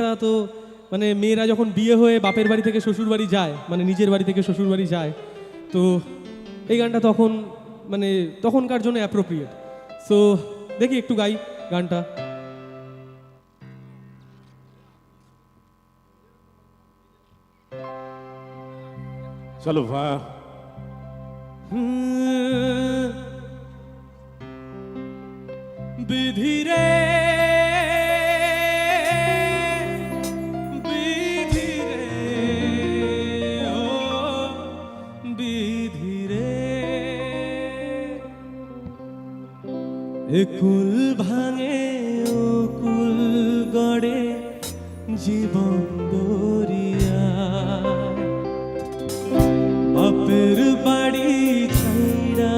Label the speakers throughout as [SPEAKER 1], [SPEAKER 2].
[SPEAKER 1] গানটা তো মানে মেয়েরা যখন বিয়ে হয়ে বাপের বাড়ি থেকে শ্বশুর বাড়ি যায় মানে নিজের বাড়ি থেকে শ্বশুর বাড়ি যায় তো এই গানটা তখন মানে তখনকার জন্য অ্যাপ্রোপ্রিয়েট সো দেখি একটু গাই গানটা।
[SPEAKER 2] চলো ভা।
[SPEAKER 1] বিধিরে বিধিরে একুল ভাঙে ও কুল গড়ে জীবন দরিয়া বাপের বাড়ি ছাইরা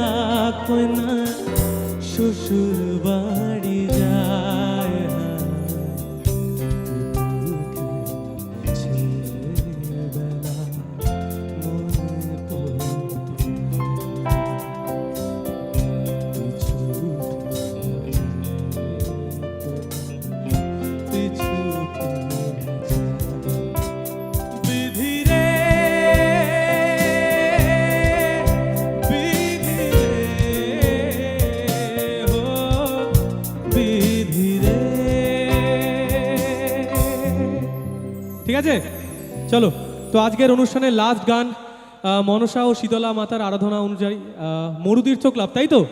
[SPEAKER 1] কোনা শ্বশুর ঠিক আছে? চলো, তো আজকের অনুষ্ঠানের লাস্ট গান মনসা ও শীতলা মাতার আরাধনা অনুযায়ী মরুতীর্থ ক্লাব তাই তো?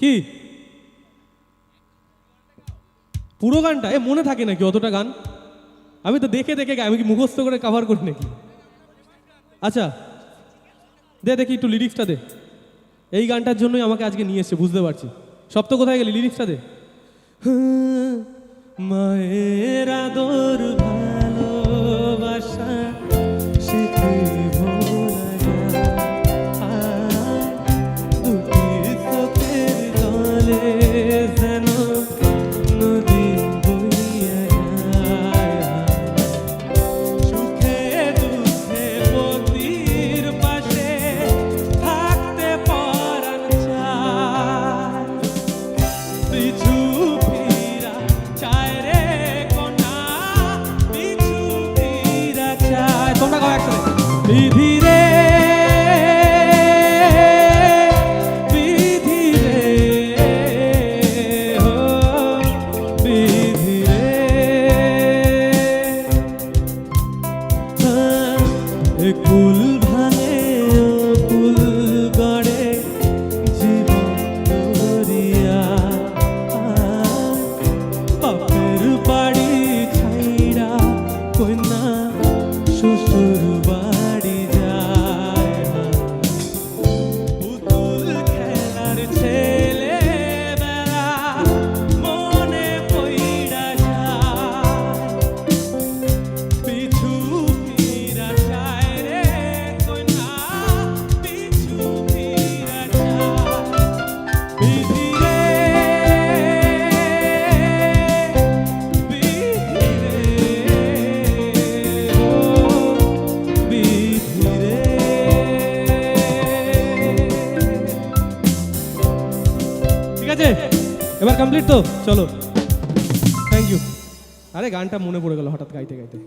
[SPEAKER 1] কি? পুরো গানটা? এ, মনে থাকে নাকি অতটা গান? আমি তো দেখে দেখে আমি কি মুখস্থ করে কভার করি নাকি? আচ্ছা দে দেখি একটু লিরিক্সটা দে। এই গানটার জন্যই আমাকে আজকে নিয়ে এসছে, বুঝতে পারছি। সব তো কোথায় গেলি? লিরিক্সটা দে। মায়ের আদর বিধি এবার কমপ্লিট তো? চলো। থ্যাংক ইউ আরে গানটা মনে পড়ে গেল হঠাৎ গাইতে গাইতে।